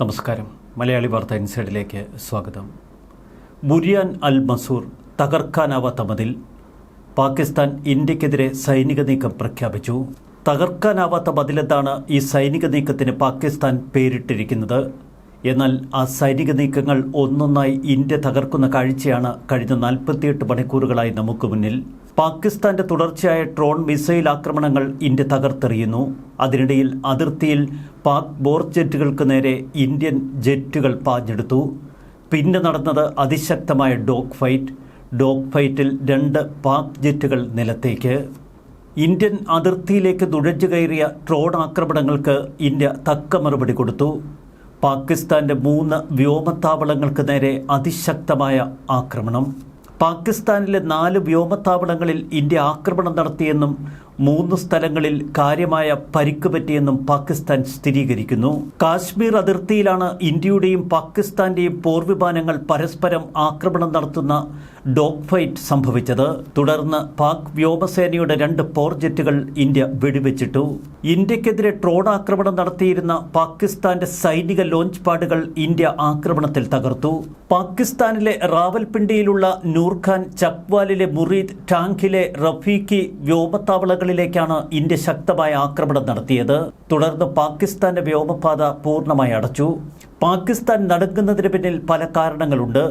നമസ്കാരം. മലയാളി വാർത്ത ഇൻസൈഡിലേക്ക് സ്വാഗതം. ബുരിയാൻ അൽ മസൂർ തകർക്കാനാവാത്ത മതിൽ പാകിസ്ഥാൻ ഇന്ത്യക്കെതിരെ സൈനിക നീക്കം പ്രഖ്യാപിച്ചു. തകർക്കാനാവാത്ത മതിലെന്നാണ് ഈ സൈനിക നീക്കത്തിന് പാകിസ്ഥാൻ പേരിട്ടിരിക്കുന്നത്? എന്നാൽ ആ സൈനിക നീക്കങ്ങൾ ഒന്നൊന്നായി ഇന്ത്യ തകർക്കുന്ന കാഴ്ചയാണ് കഴിഞ്ഞ നാൽപ്പത്തിയെട്ട് മണിക്കൂറുകളായി നമുക്ക് മുന്നിൽ. പാകിസ്ഥാന്റെ തുടർച്ചയായ ഡ്രോൺ മിസൈൽ ആക്രമണങ്ങൾ ഇന്ത്യ തകർത്തെറിയുന്നു. അതിനിടയിൽ അതിർത്തിയിൽ പാക് ബോർ ജെറ്റുകൾക്ക് നേരെ ഇന്ത്യൻ ജെറ്റുകൾ പാഞ്ഞെടുത്തു. പിന്നെ നടന്നത് അതിശക്തമായ ഡോഗ് ഫൈറ്റ്. ഡോഗ് ഫൈറ്റിൽ രണ്ട് പാക് ജെറ്റുകൾ നിലത്തേക്ക്. ഇന്ത്യൻ അതിർത്തിയിലേക്ക് നുഴഞ്ഞു കയറിയ ഡ്രോൺ ആക്രമണങ്ങൾക്ക് ഇന്ത്യ തക്ക മറുപടി കൊടുത്തു. പാകിസ്ഥാന്റെ മൂന്ന് വ്യോമത്താവളങ്ങൾക്ക് നേരെ അതിശക്തമായ ആക്രമണം. പാകിസ്ഥാനിലെ നാല് വ്യോമത്താവളങ്ങളിൽ ഇന്ത്യ ആക്രമണം നടത്തിയെന്നും മൂന്ന് സ്ഥലങ്ങളിൽ കാര്യമായ പരിക്ക് പറ്റിയെന്നും പാകിസ്ഥാൻ സ്ഥിരീകരിക്കുന്നു. കാശ്മീർ അതിർത്തിയിലാണ് ഇന്ത്യയുടെയും പാകിസ്ഥാന്റെയും പോർവിമാനങ്ങൾ പരസ്പരം ആക്രമണം നടത്തുന്ന ഡോഗ് ഫൈറ്റ് സംഭവിച്ചത്. തുടർന്ന് പാക് വ്യോമസേനയുടെ രണ്ട് പോർ ജെറ്റുകൾ ഇന്ത്യ വെടിവെച്ചിട്ടു. ഇന്ത്യക്കെതിരെ ട്രോൺ ആക്രമണം നടത്തിയിരുന്ന പാകിസ്ഥാന്റെ സൈനിക ലോഞ്ച് പാഡുകൾ ഇന്ത്യ ആക്രമണത്തിൽ തകർത്തു. പാകിസ്ഥാനിലെ റാവൽപിണ്ടിയിലുള്ള നൂർഖാൻ ചക്വാലിലെ മുറീദ് ടാങ്കിലെ റഫീഖി വ്യോമത്താവളങ്ങളിലേക്കാണ് ഇന്ത്യ ശക്തമായ ആക്രമണം നടത്തിയത്. തുടർന്ന് പാകിസ്ഥാന്റെ വ്യോമപാത പൂർണമായി അടച്ചു. പാകിസ്ഥാൻ നടക്കുന്നതിന് പിന്നിൽ പല കാരണങ്ങളുണ്ട്.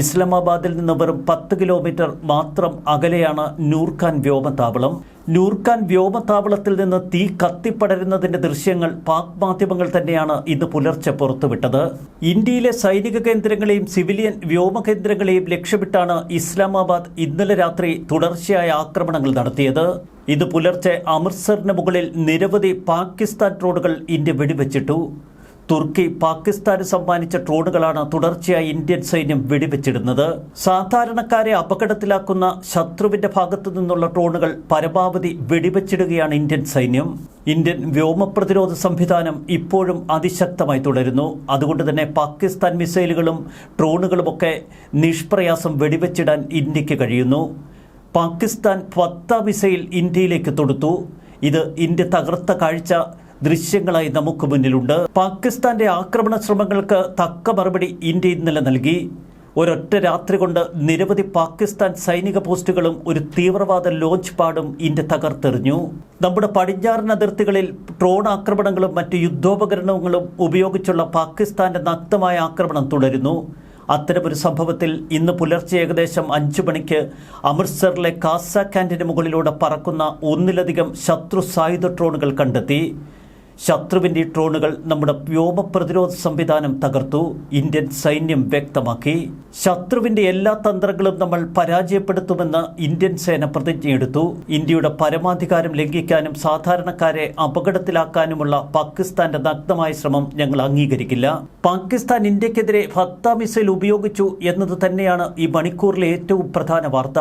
ഇസ്ലാമാബാദിൽ നിന്ന് വെറും പത്ത് കിലോമീറ്റർ മാത്രം അകലെയാണ് നൂർഖാൻ വ്യോമത്താവളം നൂർഖാൻ വ്യോമത്താവളത്തിൽ നിന്ന് തീ കത്തിപ്പടരുന്നതിന്റെ ദൃശ്യങ്ങൾ പാക് മാധ്യമങ്ങൾ തന്നെയാണ് ഇന്ന് പുലർച്ചെ പുറത്തുവിട്ടത്. ഇന്ത്യയിലെ സൈനിക കേന്ദ്രങ്ങളെയും സിവിലിയൻ വ്യോമ കേന്ദ്രങ്ങളെയും ലക്ഷ്യമിട്ടാണ് ഇസ്ലാമാബാദ് ഇന്നലെ രാത്രി തുടർച്ചയായ ആക്രമണങ്ങൾ നടത്തിയത്. ഇത് പുലർച്ചെ അമൃത്സറിന് മുകളിൽ നിരവധി പാകിസ്ഥാൻ റോഡുകൾ ഇന്ത്യ വെടിവെച്ചിട്ടു. തുർക്കി പാകിസ്ഥാന് സമ്മാനിച്ച ഡ്രോണുകളാണ് തുടർച്ചയായി ഇന്ത്യൻ സൈന്യം വെടിവെച്ചിടുന്നത്. സാധാരണക്കാരെ അപകടത്തിലാക്കുന്ന ശത്രുവിന്റെ ഭാഗത്തു നിന്നുള്ള ഡ്രോണുകൾ പരമാവധി വെടിവെച്ചിടുകയാണ് ഇന്ത്യൻ സൈന്യം. ഇന്ത്യൻ വ്യോമ പ്രതിരോധ സംവിധാനം ഇപ്പോഴും അതിശക്തമായി തുടരുന്നു. അതുകൊണ്ട് തന്നെ പാകിസ്ഥാൻ മിസൈലുകളും ഡ്രോണുകളുമൊക്കെ നിഷ്പ്രയാസം വെടിവെച്ചിടാൻ ഇന്ത്യയ്ക്ക് കഴിയുന്നു. പാകിസ്ഥാൻ പത്ത മിസൈൽ ഇന്ത്യയിലേക്ക് തൊടുത്തു. ഇത് ഇന്ത്യ തകർത്ത കാഴ്ച ദൃശ്യങ്ങളായി നമുക്ക് മുന്നിലുണ്ട്. പാകിസ്ഥാന്റെ ആക്രമണ ശ്രമങ്ങൾക്ക് തക്ക മറുപടി ഇന്ത്യ ഇന്നലെ നൽകി. ഒരൊറ്റ രാത്രി കൊണ്ട് നിരവധി പാകിസ്ഥാൻ സൈനിക പോസ്റ്റുകളും ഒരു തീവ്രവാദ ലോഞ്ച് പാടും ഇന്ത്യ തകർത്തെറിഞ്ഞു. നമ്മുടെ പടിഞ്ഞാറൻ അതിർത്തികളിൽ ഡ്രോൺ ആക്രമണങ്ങളും മറ്റ് യുദ്ധോപകരണങ്ങളും ഉപയോഗിച്ചുള്ള പാകിസ്ഥാന്റെ നഗ്നമായ ആക്രമണം തുടരുന്നു. അത്തരമൊരു സംഭവത്തിൽ ഇന്ന് പുലർച്ചെ ഏകദേശം അഞ്ചു മണിക്ക് അമൃത്സറിലെ കാസ ക്യാന്റിന് മുകളിലൂടെ പറക്കുന്ന ഒന്നിലധികം ശത്രു സായുധ ഡ്രോണുകൾ കണ്ടെത്തി. ശത്രുവിന്റെ ഡ്രോണുകൾ നമ്മുടെ വ്യോമ പ്രതിരോധ സംവിധാനം തകർത്തു. ഇന്ത്യൻ സൈന്യം വ്യക്തമാക്കി. ശത്രുവിന്റെ എല്ലാ തന്ത്രങ്ങളും നമ്മൾ പരാജയപ്പെടുത്തുമെന്ന് ഇന്ത്യൻ സേന പ്രതിജ്ഞയെടുത്തു. ഇന്ത്യയുടെ പരമാധികാരം ലംഘിക്കാനും സാധാരണക്കാരെ അപകടത്തിലാക്കാനുമുള്ള പാകിസ്ഥാന്റെ നഗ്നമായ ശ്രമം ഞങ്ങൾ അംഗീകരിക്കില്ല. പാകിസ്ഥാൻ ഇന്ത്യക്കെതിരെ ഫത്ത മിസൈൽ ഉപയോഗിച്ചു എന്നത് തന്നെയാണ് ഈ മണിക്കൂറിലെ ഏറ്റവും പ്രധാന വാർത്ത.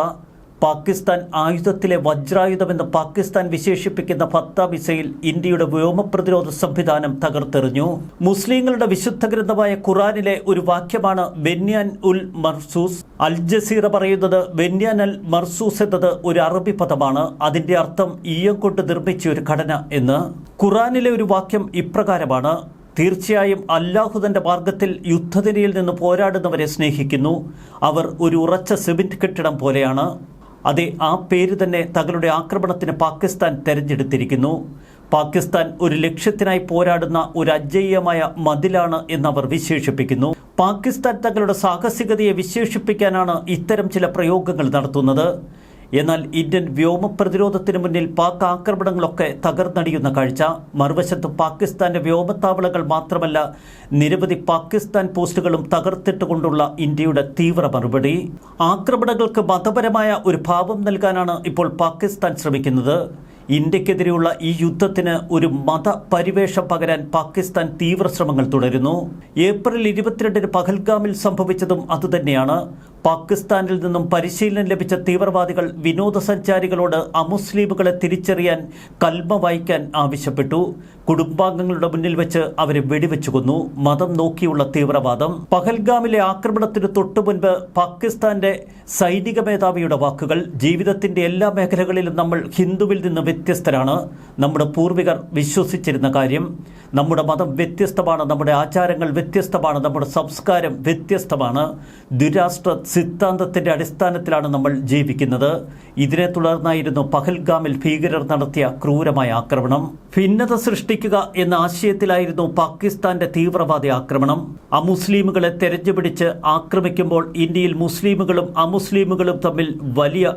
പാകിസ്ഥാൻ ആയുധത്തിലെ വജ്രായുധമെന്ന് പാകിസ്ഥാൻ വിശേഷിപ്പിക്കുന്ന ഫത്ത മിസൈൽ ഇന്ത്യയുടെ വ്യോമ പ്രതിരോധ സംവിധാനം തകർത്തെറിഞ്ഞു. മുസ്ലിങ്ങളുടെ വിശുദ്ധ ഗ്രന്ഥമായ ഖുറാനിലെ ഒരു വാക്യമാണ് ബെന്യാൻ ഉൽ മർസൂസ്. അൽ ജസീറ പറയുന്നത് ബെന്യാൻ അൽ മർസൂസ് എന്നത് ഒരു അറബി പദമാണ്. അതിന്റെ അർത്ഥം ഈയം കൊണ്ട് നിർമ്മിച്ച ഒരു ഘടന എന്ന്. ഖുറാനിലെ ഒരു വാക്യം ഇപ്രകാരമാണ്. തീർച്ചയായും അല്ലാഹു തന്റെ മാർഗത്തിൽ യുദ്ധനിരയിൽ നിന്ന് പോരാടുന്നവരെ സ്നേഹിക്കുന്നു. അവർ ഒരു ഉറച്ച സിമെന്റ് കെട്ടിടം പോലെയാണ്. അതെ ആ പേര് തന്നെ തങ്ങളുടെ ആക്രമണത്തിന് പാകിസ്ഥാൻ തെരഞ്ഞെടുത്തിരിക്കുന്നു. പാകിസ്ഥാൻ ഒരു ലക്ഷ്യത്തിനായി പോരാടുന്ന ഒരു അജയ്യമായ മതിലാണ് എന്നവർ വിശേഷിപ്പിക്കുന്നു. പാകിസ്ഥാൻ തങ്ങളുടെ സാഹസികതയെ വിശേഷിപ്പിക്കാനാണ് ഇത്തരം ചില പ്രയോഗങ്ങൾ നടത്തുന്നത്. എന്നാൽ ഇന്ത്യൻ വ്യോമ പ്രതിരോധത്തിന് മുന്നിൽ പാക് ആക്രമണങ്ങളൊക്കെ തകർന്നടിയുന്ന കാഴ്ച. മറുവശത്ത് പാകിസ്ഥാന്റെ വ്യോമത്താവളങ്ങൾ മാത്രമല്ല നിരവധി പാകിസ്ഥാൻ പോസ്റ്റുകളും തകർത്തിട്ടുകൊണ്ടുള്ള ഇന്ത്യയുടെ തീവ്ര മറുപടി. ആക്രമണങ്ങൾക്ക് മതപരമായ ഒരു ഭാവം നൽകാനാണ് ഇപ്പോൾ പാകിസ്ഥാൻ ശ്രമിക്കുന്നത്. ഇന്ത്യക്കെതിരെയുള്ള ഈ യുദ്ധത്തിന് ഒരു മത പരിവേഷം പകരാൻ പാകിസ്ഥാൻ തീവ്ര ശ്രമങ്ങൾ തുടരുന്നു. ഏപ്രിൽ ഇരുപത്തിരണ്ടിന് പഹൽഗാമിൽ സംഭവിച്ചതും അതുതന്നെയാണ്. പാകിസ്ഥാനിൽ നിന്നും പരിശീലനം ലഭിച്ച തീവ്രവാദികൾ വിനോദസഞ്ചാരികളോട് അമുസ്ലിമുകളെ തിരിച്ചറിയാൻ കൽമ വായിക്കാൻ ആവശ്യപ്പെട്ടു. കുടുംബാംഗങ്ങളുടെ മുന്നിൽ വെച്ച് അവരെ വെടിവെച്ചു കൊന്നു. മതം നോക്കിയുള്ള തീവ്രവാദം. പഹൽഗാമിലെ ആക്രമണത്തിന് തൊട്ടു മുൻപ് പാകിസ്ഥാന്റെ സൈനിക മേധാവിയുടെ വാക്കുകൾ ജീവിതത്തിന്റെ എല്ലാ മേഖലകളിലും നമ്മൾ ഹിന്ദുവിൽ നിന്ന് വ്യത്യസ്തരാണ്. നമ്മുടെ പൂർവികർ വിശ്വസിച്ചിരുന്ന കാര്യം. നമ്മുടെ മതം വ്യത്യസ്തമാണ് നമ്മുടെ ആചാരങ്ങൾ വ്യത്യസ്തമാണ് നമ്മുടെ സംസ്കാരം വ്യത്യസ്തമാണ്. ദുരാഷ്ട്ര സിദ്ധാന്തത്തിന്റെ അടിസ്ഥാനത്തിലാണ് നമ്മൾ ജീവിക്കുന്നത്. ഇതിനെ തുടർന്നായിരുന്നു പഹൽഗാമിൽ ഭീകരർ നടത്തിയ ക്രൂരമായ ആക്രമണം. ഭിന്നത സൃഷ്ടിക്കുക എന്ന ആശയത്തിലായിരുന്നു പാകിസ്ഥാന്റെ തീവ്രവാദി ആക്രമണം. അമുസ്ലിമുകളെ തെരഞ്ഞുപിടിച്ച് ആക്രമിക്കുമ്പോൾ ഇന്ത്യയിൽ മുസ്ലിമുകളും അമുസ്ലിമുകളും തമ്മിൽ വലിയ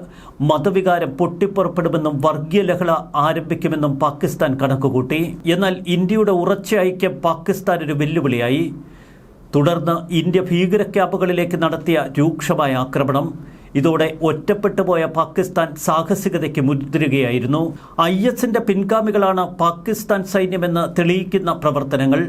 മതവികാരം പൊട്ടിപ്പുറപ്പെടുമെന്നും വർഗീയ ലഹള ആരംഭിക്കുമെന്നും പാകിസ്ഥാൻ കണക്കുകൂട്ടി. എന്നാൽ ഇന്ത്യയുടെ ഉറച്ച ഐക്യം പാകിസ്ഥാൻ ഒരു വെല്ലുവിളിയായി. തുടർന്ന് ഇന്ത്യ ഭീകര ക്യാമ്പുകളിലേക്ക് നടത്തിയ രൂക്ഷമായ ആക്രമണം. ഇതോടെ ഒറ്റപ്പെട്ടു പോയ പാകിസ്ഥാൻ സാഹസികതയ്ക്ക് മുതിരുകയായിരുന്നു. ഐ എസിന്റെ പിൻഗാമികളാണ് പാകിസ്ഥാൻ സൈന്യമെന്ന് തെളിയിക്കുന്ന പ്രവർത്തനങ്ങൾ.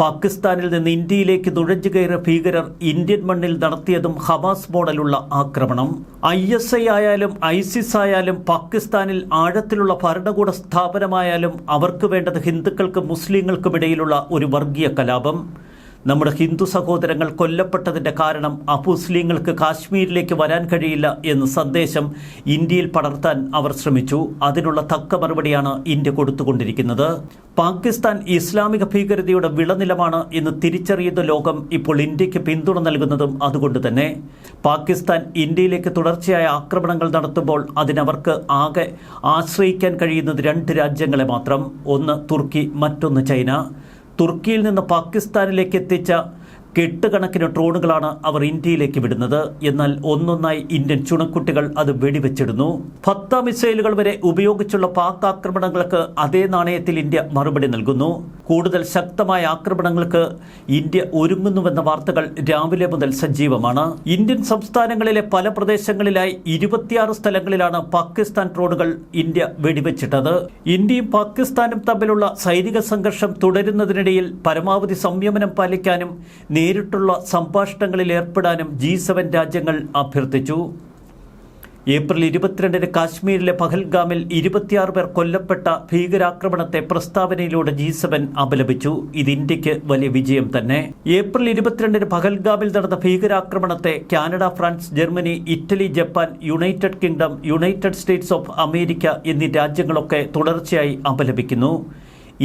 പാകിസ്ഥാനിൽ നിന്ന് ഇന്ത്യയിലേക്ക് നുഴഞ്ഞു കയറിയ ഭീകരർ ഇന്ത്യൻ മണ്ണിൽ നടത്തിയതും ഹമാസ് മോഡലുള്ള ആക്രമണം. ഐ എസ് ഐ ആയാലും ഐസിസ് ആയാലും പാകിസ്ഥാനിൽ ആഴത്തിലുള്ള ഭരണകൂട സ്ഥാപനമായാലും അവർക്ക് വേണ്ടത് ഹിന്ദുക്കൾക്കും മുസ്ലിങ്ങൾക്കും ഇടയിലുള്ള ഒരു വർഗീയ കലാപം. നമ്മുടെ ഹിന്ദു സഹോദരങ്ങൾ കൊല്ലപ്പെട്ടതിന്റെ കാരണം അമുസ്ലിങ്ങൾക്ക് കാശ്മീരിലേക്ക് വരാൻ കഴിയില്ല എന്ന സന്ദേശം ഇന്ത്യയിൽ പടർത്താൻ അവർ ശ്രമിച്ചു. അതിനുള്ള തക്ക മറുപടിയാണ് ഇന്ത്യ കൊടുത്തുകൊണ്ടിരിക്കുന്നത്. പാകിസ്ഥാൻ ഇസ്ലാമിക ഭീകരതയുടെ വിളനിലമാണ് എന്ന് തിരിച്ചറിയുന്ന ലോകം ഇപ്പോൾ ഇന്ത്യയ്ക്ക് പിന്തുണ നൽകുന്നതും അതുകൊണ്ട് തന്നെ. പാകിസ്ഥാൻ ഇന്ത്യയിലേക്ക് തുടർച്ചയായ ആക്രമണങ്ങൾ നടത്തുമ്പോൾ അതിനവർക്ക് ആകെ ആശ്രയിക്കാൻ കഴിയുന്നത് രണ്ട് രാജ്യങ്ങളെ മാത്രം. ഒന്ന് തുർക്കി മറ്റൊന്ന് ചൈന. തുർക്കിയിൽ നിന്ന് പാകിസ്ഥാനിലേക്ക് എത്തിച്ച കെട്ടുകണക്കിന് ഡ്രോണുകളാണ് അവർ ഇന്ത്യയിലേക്ക് വിടുന്നത്. എന്നാൽ ഒന്നൊന്നായി ഇന്ത്യൻ ചുണക്കുട്ടികൾ അത് വെടിവെച്ചിടുന്നു. ഫത്ത മിസൈലുകൾ വരെ ഉപയോഗിച്ചുള്ള പാക് ആക്രമണങ്ങൾക്ക് അതേ നാണയത്തിൽ ഇന്ത്യ മറുപടി നൽകുന്നു. കൂടുതൽ ശക്തമായ ആക്രമണങ്ങൾക്ക് ഇന്ത്യ ഒരുങ്ങുന്നുവെന്ന വാർത്തകൾ രാവിലെ മുതൽ സജീവമാണ്. ഇന്ത്യൻ സംസ്ഥാനങ്ങളിലെ പല പ്രദേശങ്ങളിലായി ഇരുപത്തിയാറ് സ്ഥലങ്ങളിലാണ് പാകിസ്ഥാൻ ഡ്രോണുകൾ ഇന്ത്യ വെടിവെച്ചിട്ടത്. ഇന്ത്യയും പാകിസ്ഥാനും തമ്മിലുള്ള സൈനിക സംഘർഷം തുടരുന്നതിനിടയിൽ പരമാവധി സംയമനം പാലിക്കാനും നേരിട്ടുള്ള സംഭാഷണങ്ങളിൽ ഏർപ്പെടാനും ജി രാജ്യങ്ങൾ അഭ്യർത്ഥിച്ചു. ഏപ്രിൽ ഇരുപത്തിരണ്ടിന് കാശ്മീരിലെ പഹൽഗാമിൽ ഇരുപത്തിയാറ് പേർ കൊല്ലപ്പെട്ട ഭീകരാക്രമണത്തെ പ്രസ്താവനയിലൂടെ ജി സെവൻ അപലപിച്ചു. ഇത് ഇന്ത്യയ്ക്ക് വലിയ വിജയം തന്നെ. ഏപ്രിൽ ഇരുപത്തിരണ്ടിന് പഹൽഗാമിൽ നടന്ന ഭീകരാക്രമണത്തെ Canada France Germany Italy Japan United Kingdom United States of America എന്നീ രാജ്യങ്ങളൊക്കെ തുടർച്ചയായി അപലപിക്കുന്നു.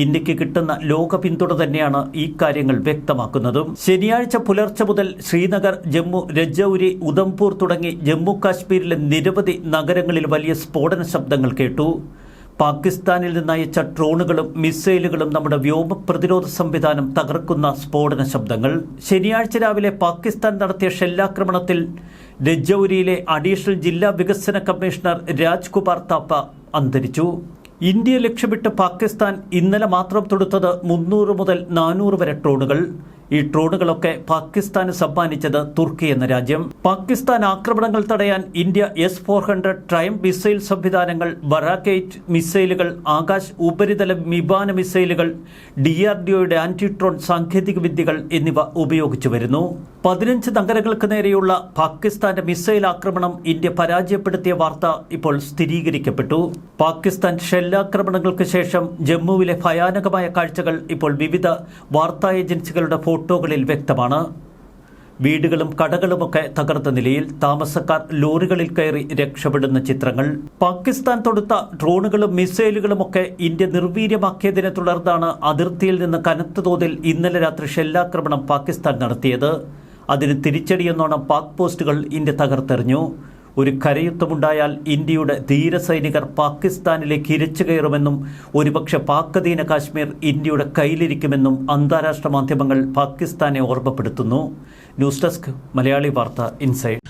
ഇന്ത്യയ്ക്ക് കിട്ടുന്ന ലോക പിന്തുണ തന്നെയാണ് ഈ കാര്യങ്ങൾ വ്യക്തമാക്കുന്നതും. ശനിയാഴ്ച പുലർച്ചെ മുതൽ ശ്രീനഗർ ജമ്മു രജൌരി ഉദംപൂർ തുടങ്ങി ജമ്മു കാശ്മീരിലെ നിരവധി നഗരങ്ങളിൽ വലിയ സ്ഫോടന ശബ്ദങ്ങൾ കേട്ടു. പാകിസ്ഥാനിൽ നിന്നയച്ച ഡ്രോണുകളും മിസൈലുകളും നമ്മുടെ വ്യോമ പ്രതിരോധ സംവിധാനം തകർക്കുന്ന സ്ഫോടന ശബ്ദങ്ങൾ. ശനിയാഴ്ച രാവിലെ പാകിസ്ഥാൻ നടത്തിയ ഷെല്ലാക്രമണത്തിൽ രജൌരിയിലെ അഡീഷണൽ ജില്ലാ വികസന കമ്മീഷണർ രാജ്കുമാർ താപ്പ അന്തരിച്ചു. ഇന്ത്യയെ ലക്ഷ്യമിട്ട് പാകിസ്ഥാൻ ഇന്നലെ മാത്രം തൊടുത്തത് മുന്നൂറ് മുതൽ നാനൂറ് വരെ ഡ്രോണുകൾ. ഈ ഡ്രോണുകളൊക്കെ പാകിസ്ഥാന് സമ്മാനിച്ചത് തുർക്കി എന്ന രാജ്യം. പാകിസ്ഥാൻ ആക്രമണങ്ങൾ തടയാൻ India S four hundred Triumf missile സംവിധാനങ്ങൾ ബറാക്കേറ്റ് മിസൈലുകൾ ആകാശ് ഉപരിതല വിമാന മിസൈലുകൾ ഡി ആർ ഡിഒയുടെ ആന്റി ഡ്രോൺ സാങ്കേതിക വിദ്യകൾ എന്നിവ ഉപയോഗിച്ചു വരുന്നു. പതിനഞ്ച് നഗരങ്ങൾക്ക് നേരെയുള്ള പാകിസ്ഥാന്റെ മിസൈൽ ആക്രമണം ഇന്ത്യ പരാജയപ്പെടുത്തിയ വാർത്ത ഇപ്പോൾ സ്ഥിരീകരിക്കപ്പെട്ടു. പാകിസ്ഥാൻ ഷെല്ലാക്രമണങ്ങൾക്ക് ശേഷം ജമ്മുവിലെ ഭയാനകമായ കാഴ്ചകൾ ഇപ്പോൾ വിവിധ വാർത്താ ഏജൻസികളുടെ ഫോട്ടോകളിൽ വ്യക്തമാണ്. വീടുകളും കടകളുമൊക്കെ തകർത്ത നിലയിൽ താമസക്കാർ ലോറികളിൽ കയറി രക്ഷപ്പെടുന്ന ചിത്രങ്ങൾ. പാകിസ്ഥാൻ തൊടുത്ത ഡ്രോണുകളും മിസൈലുകളുമൊക്കെ ഇന്ത്യ നിർവീര്യമാക്കിയതിനെ തുടർന്നാണ് അതിർത്തിയിൽ നിന്ന് കനത്ത തോതിൽ ഇന്നലെ രാത്രി ഷെല്ലാക്രമണം പാകിസ്ഥാൻ നടത്തിയത്. അതിന് തിരിച്ചടിയെന്നോണം പാക് പോസ്റ്റുകൾ ഇന്ത്യ തകർത്തെറിഞ്ഞു. ഒരു കരയുദ്ധമുണ്ടായാൽ ഇന്ത്യയുടെ ധീരസൈനികർ പാകിസ്ഥാനിലേക്ക് ഇരച്ചു കയറുമെന്നും ഒരുപക്ഷെ പാക്കധീന കാശ്മീർ ഇന്ത്യയുടെ കയ്യിലിരിക്കുമെന്നും അന്താരാഷ്ട്ര മാധ്യമങ്ങൾ പാകിസ്ഥാനെ ഓർമ്മപ്പെടുത്തുന്നു. ന്യൂസ് ഡെസ്ക് മലയാളി വാർത്ത ഇൻസൈഡ്.